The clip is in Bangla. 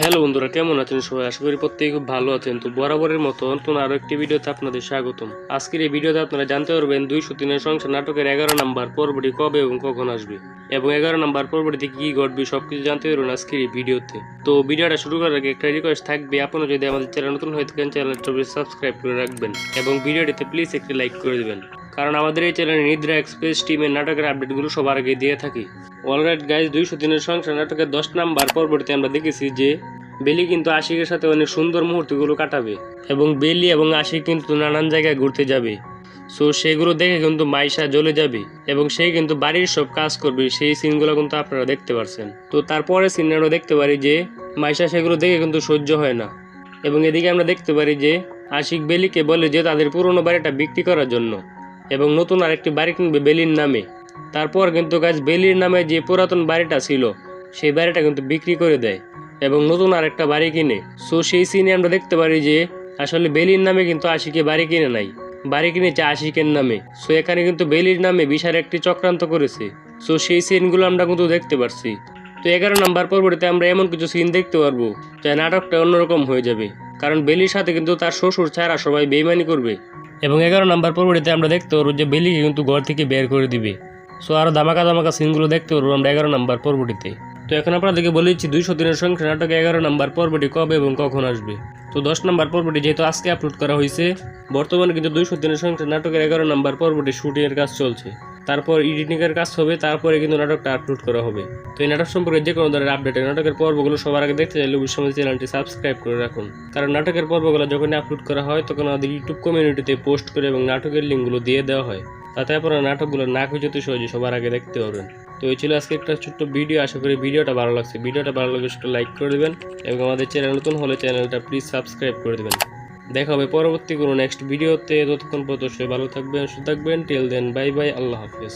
হ্যালো বন্ধুরা, কেমন আছেন সবাই? আশা করি প্রত্যেকে খুব ভালো আছেন। তো বরাবরের মতো নতুন আরও একটি ভিডিওতে আপনাদের স্বাগতম। আজকের এই ভিডিওতে আপনারা জানতে পারবেন দুইশো তিনের সংসার নাটকের এগারো নাম্বার পর্বটি কবে এবং কখন আসবে এবং এগারো নাম্বার পর্বটিতে কী ঘটবে সব কিছু জানতে পারবেন আজকের এই ভিডিওতে। তো ভিডিওটা শুরু করার আগে একটা রিকোয়েস্ট থাকবে, আপনারা যদি আমাদের চ্যানেল নতুন হয়ে থাকেন, চ্যানেলটা সাবস্ক্রাইব করে রাখবেন এবং ভিডিওটিতে প্লিজ একটি লাইক করে দেবেন। কারণ আমাদের এই চ্যানেলে নিদ্রা এক্সপ্রেস টিমের নাটকের আপডেটগুলো সবার আগে দিয়ে থাকি। অলরাইট গাইজ দুইশো তিনের সংসার নাটকের দশ নাম্বার পরবর্তী আমরা দেখেছি যে, বেলি কিন্তু আশিকের সাথে অনেক সুন্দর মুহূর্তগুলো কাটাবে এবং বেলি এবং আশিক কিন্তু নানান জায়গায় ঘুরতে যাবে। সো সেগুলো দেখে কিন্তু মাইশা জ্বলে যাবে এবং সে কিন্তু বাড়ির সব কাজ করবে। সেই সিনগুলো কিন্তু আপনারা দেখতে পারছেন। তো তারপরে সিন আমরা দেখতে পারি যে, মাইশা সেগুলো দেখে কিন্তু সহ্য হয় না এবং এদিকে আমরা দেখতে পারি যে, আশিক বেলিকে বলে যে, তাদের পুরনো বাড়িটা বিক্রি করার জন্য। এবং নতুন আরেকটি বাড়ি কিনবে বেলির নামে। তারপর কিন্তু গাছ বেলির নামে যে পুরাতন বাড়িটা ছিল, সেই বাড়িটা কিন্তু বিক্রি করে দেয় এবং নতুন আরেকটা বাড়ি কিনে। সো সেই সিনে আমরা দেখতে পারি যে, আসলে বেলির নামে কিন্তু আশিকে বাড়ি কিনে নাই। বাড়ি কিনেছে আশিকের নামে। সো এখানে কিন্তু বেলির নামে বিশাল একটি চক্রান্ত করেছে। সো সেই সিনগুলো আমরা কিন্তু দেখতে পারছি। তো এগারো নাম্বার পরবর্তীতে আমরা এমন কিছু সিন দেখতে পারব, যা নাটকটা অন্যরকম হয়ে যাবে। কারণ বেলির সাথে কিন্তু তার শ্বশুর ছাড়া সবাই বেইমানি করবে। এবং এগারো নাম্বার পরবর্তীতে আমরা দেখতে পারব যে বেলিকে কিন্তু ঘর থেকে বের করে দিবে। সো আরও ধামাকা ধামাকা সিনগুলো দেখতে পারব আমরা এগারো নাম্বার পর্বটিতে। তো এখন আপনাদেরকে বলে দিচ্ছি দুইশো দিনের সংখ্যা নাটকে এগারো নাম্বার পর্বটি কবে এবং কখন আসবে। তো দশ নাম্বার পর্বটি যেহেতু আজকে আপলোড করা হয়েছে, বর্তমানে কিন্তু দুইশো দিনের সংখ্যা নাটকের এগারো নাম্বার পর্বটি শুটিংয়ের কাজ চলছে। তারপর এডিটিংয়ের কাজ হবে, তারপরে কিন্তু নাটকটা আপলোড করা হবে। তো এই নাটক সম্পর্কে যে কোনো ধরনের আপডেট নাটকের পর্বগুলো সবার আগে দেখতে চাইলে অবশ্যই আমাদের চ্যানেলটি সাবস্ক্রাইব করে রাখুন। কারণ নাটকের পর্বগুলো যখন আপলোড করা হয়, তখন আমাদের ইউটিউব কমিউনিটিতে পোস্ট করে এবং নাটকের লিঙ্কগুলো দিয়ে দেওয়া হয়। তাতে আপনারা নাটকগুলো না খুঁজতে সহজে সবার আগে দেখতে পারবেন তো এই ছিল আজকে একটা ছোট্ট ভিডিও, আশা করি ভিডিওটা ভালো লাগছে। ভিডিওটা ভালো লাগলে সেটা লাইক করে দেবেন এবং আমাদের চ্যানেল নতুন হলে চ্যানেলটা প্লিজ সাবস্ক্রাইব করে দেবেন। দেখা হবে পরবর্তী কোনো নেক্সট ভিডিওতে ততক্ষণ পর্যন্ত ভালো থাকবেন, সুস্থ থাকবেন। টেল দেন বাই বাই আল্লাহ হাফেজ।